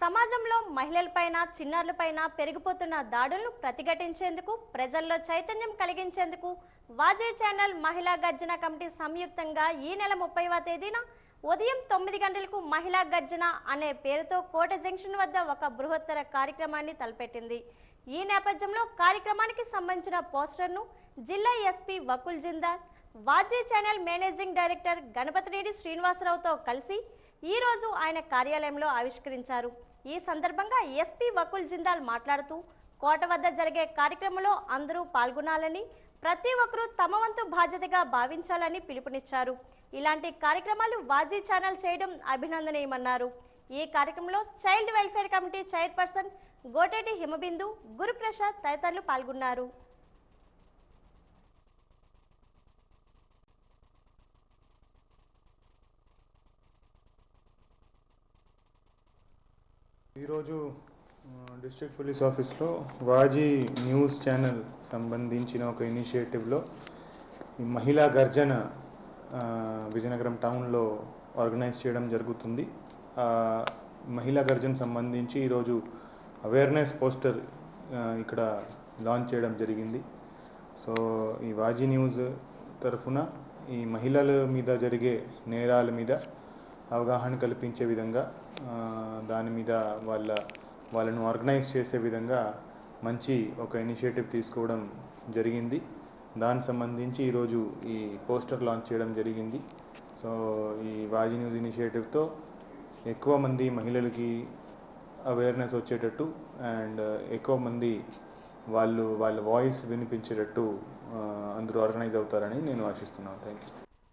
సమాజంలో మహిళలపైన చిన్నారులపైన పెరిగిపోతున్న దాడులను ప్రతిఘటించేందుకు ప్రజల్లో చైతన్యం కలిగించేందుకు వాజే ఛానల్ మహిళా గర్జన కమిటీ సంయుక్తంగా ఈ నెల ముప్పైవ తేదీన ఉదయం తొమ్మిది గంటలకు మహిళా గర్జన అనే పేరుతో కోట జంక్షన్ వద్ద ఒక బృహత్తర కార్యక్రమాన్ని తలపెట్టింది. ఈ నేపథ్యంలో కార్యక్రమానికి సంబంధించిన పోస్టర్ను జిల్లా SP Vakul Jindal వాజీ channel managing director Ganapathireddy శ్రీనివాసరావుతో కలిసి ఈ రోజు ఆయన కార్యాలయంలో ఆవిష్కరించారు. ఈ సందర్భంగా ఎస్పీ వకుల్ జిందాల్ మాట్లాడుతూ కోట వద్ద జరిగే కార్యక్రమంలో అందరూ పాల్గొనాలని ప్రతి ఒక్కరూ తమ వంతు బాధ్యతగా భావించాలని పిలుపునిచ్చారు. ఇలాంటి కార్యక్రమాలు వాజీ ఛానల్ చేయడం అభినందనీయమన్నారు. ఈ కార్యక్రమంలో child welfare committee chairperson Goteti Himabindu Guruprasad తదితరులు పాల్గొన్నారు. ఈరోజు డిస్ట్రిక్ట్ పోలీస్ ఆఫీస్లో వాజీ న్యూస్ ఛానల్ సంబంధించిన ఒక ఇనిషియేటివ్లో ఈ మహిళా గర్జన విజయనగరం టౌన్లో ఆర్గనైజ్ చేయడం జరుగుతుంది. మహిళా గర్జన సంబంధించి ఈరోజు అవేర్నెస్ పోస్టర్ ఇక్కడ లాంచ్ చేయడం జరిగింది. సో ఈ వాజీ న్యూస్ తరఫున ఈ మహిళల మీద జరిగే నేరాల మీద అవగాహన కల్పించే విధంగా దాని మీద వాళ్ళ వాళ్ళను ఆర్గనైజ్ చేసే విధంగా మంచి ఒక ఇనిషియేటివ్ తీసుకోవడం జరిగింది. దానికి సంబంధించి ఈరోజు ఈ పోస్టర్ లాంచ్ చేయడం జరిగింది. సో ఈ వాజీ న్యూస్ ఇనిషియేటివ్తో ఎక్కువ మంది మహిళలకి అవేర్నెస్ వచ్చేటట్టు అండ్ ఎక్కువ మంది వాళ్ళు వాళ్ళ వాయిస్ వినిపించేటట్టు అందరూ ఆర్గనైజ్ అవుతారని నేను ఆశిస్తున్నాను. Thank you